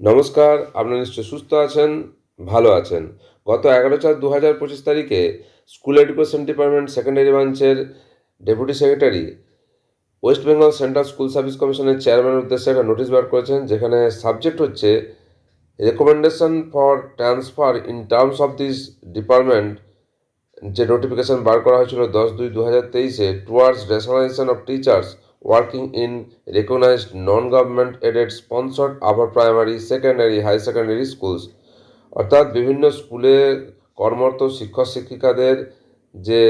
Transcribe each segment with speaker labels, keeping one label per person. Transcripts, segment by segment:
Speaker 1: নমস্কার, আপনারা নিশ্চয় সুস্থ আছেন, ভালো আছেন। গত এগারো চার দু হাজার পঁচিশ তারিখে স্কুল এডুকেশন ডিপার্টমেন্ট সেকেন্ডারি ব্রাঞ্চের deputy secretary West Bengal central school service কমিশনের চেয়ারম্যানের উদ্দেশ্যে একটা নোটিশ বার করেছেন, যেখানে সাবজেক্ট হচ্ছে recommendation for transfer in terms of this department, যে নোটিফিকেশন বার করা হয়েছিল দশ দুই দু হাজার তেইশে towards rationalisation of teachers in recognised non government aided sponsored upper primary secondary high secondary schools অর্থাৎ বিভিন্ন স্কুলে কর্মরত শিক্ষক শিক্ষিকাদের যে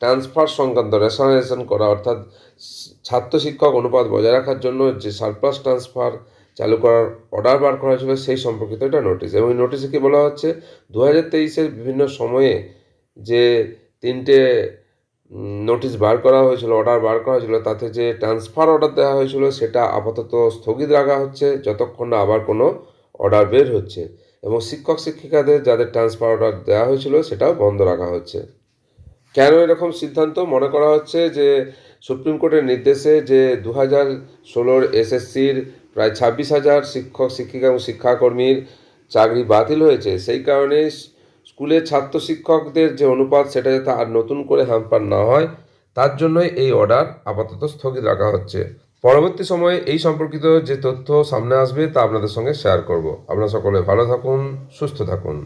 Speaker 1: ট্রান্সফার সংক্রান্ত রেশনালাইজেশন করা, অর্থাৎ ছাত্র শিক্ষক অনুপাত বজায় রাখার জন্য যে সারপ্লাস ট্রান্সফার চালু করার অর্ডার বার করা হয়েছিল, সেই সম্পর্কিত একটা নোটিশ এবং এই নোটিশে কি বলা হচ্ছে? দু হাজার তেইশের বিভিন্ন সময়ে যে তিনটে নোটিশ বার করা হয়েছিল অর্ডার বার করা হয়েছিল, তাতে যে ট্রান্সফার অর্ডার দেওয়া হয়েছিল সেটা আপাতত স্থগিত রাখা হচ্ছে, যতক্ষণ না আবার কোনো অর্ডার বের হচ্ছে। এবং শিক্ষক, শিক্ষিকাদের যাদের ট্রান্সফার অর্ডার দেওয়া হয়েছিল সেটাও বন্ধ রাখা হচ্ছে। কেন এরকম সিদ্ধান্ত? মনে করা হচ্ছে যে সুপ্রিম কোর্টের নির্দেশে যে দু হাজার ষোলোর এসএসসির প্রায় ছাব্বিশ হাজার শিক্ষক, শিক্ষিকা এবং শিক্ষাকর্মীর চাকরি বাতিল হয়েছে, সেই কারণে স্কুলের ছাত্র শিক্ষকদের যে অনুপাত, সেটা যাতে আর নতুন করে হ্যাম্পার না হয়, তার জন্যই এই অর্ডার আপাতত স্থগিত রাখা হচ্ছে। পরবর্তী সময়ে এই সম্পর্কিত যে তথ্য সামনে আসবে, তা আপনাদের সঙ্গে শেয়ার করব। আপনারা সকলে ভালো থাকুন, সুস্থ থাকুন।